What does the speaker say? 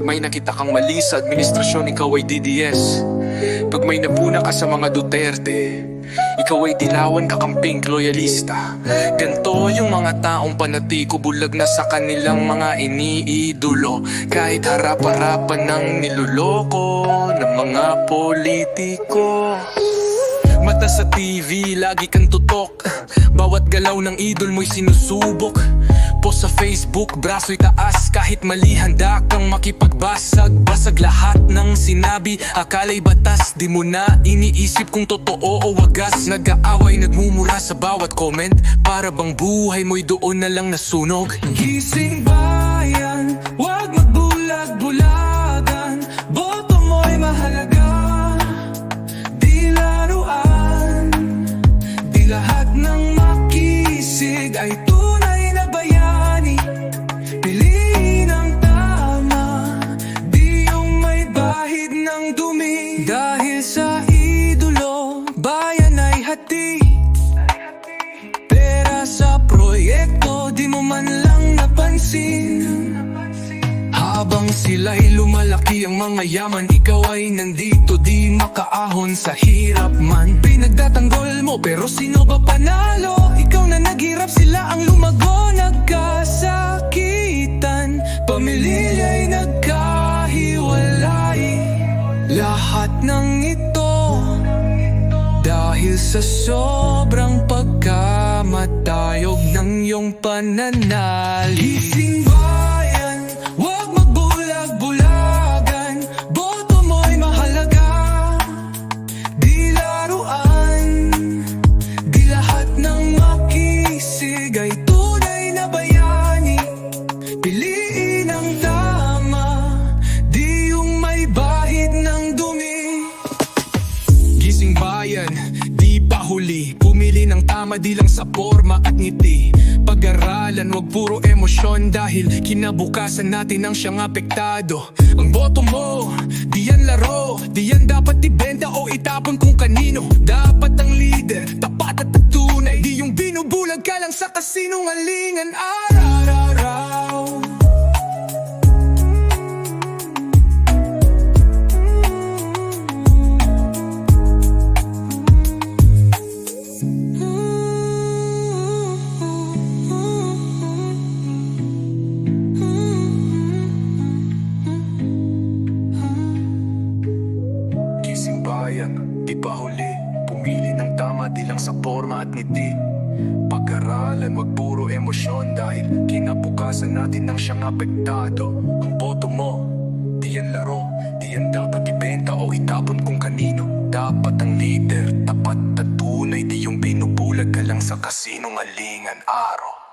may nakita kang mali sa administrasyon, ikaw ay DDS Pag may napuna ka sa mga Duterte Ikaw ay dilawan kakamping loyalista. Ganto yung mga taong panatiko Bulag na sa kanilang mga iniidolo. Kahit harap-harapan ng niloloko Ng mga politiko. Mata sa TV, lagi kang tutok. Bawat galaw ng idol mo'y sinusubok Post sa Facebook, braso'y taas. Kahit mali, handa kang makipagbasag. Basag lahat ng sinabi Akala'y batas, di mo na iniisip kung totoo o wagas. Nag-aaway, nagmumura sa bawat comment. Para bang buhay mo'y doon na lang nasunog. Gising bayan, bahid ng dumi. Dahil sa idolo Bayan ay hati. Pera sa proyekto Di mo man lang napansin. Habang sila'y lumalaki ang mga yaman Ikaw ay nandito di makaahon sa hirap man. Pinagtatanggol mo pero sino ba panalo? Ikaw na naghirap sila ang lumago Nagkasakitan. Pamilya'y ng ito. Dahil sa sobrang pagkamatayog ng iyong pananalig bayan, Gising bayan, di pa huli. Pumili ng tama di lang sa forma at ngiti. Pag-aralan, wag puro emosyon Dahil kinabukasan natin ang siyang apektado. Ang boto mo, di yan laro. Di yan dapat ibenta o itapon kung kanino. Dapat ang leader, tapat at tunay. Di yung binubulag ka lang sa kasinungalingan. Araw-araw bayan, di pa huli Pumili ng tama di lang sa forma at ngiti. Pag-aralan, wag puro emosyon Dahil kinabukasan natin ang siyang apektado. Ang boto mo, di yan laro Di yan dapat ibenta o itapon kung kanino. Dapat ang leader, tapat at tunay Di yung binubulag ka lang sa kasinungalingan araw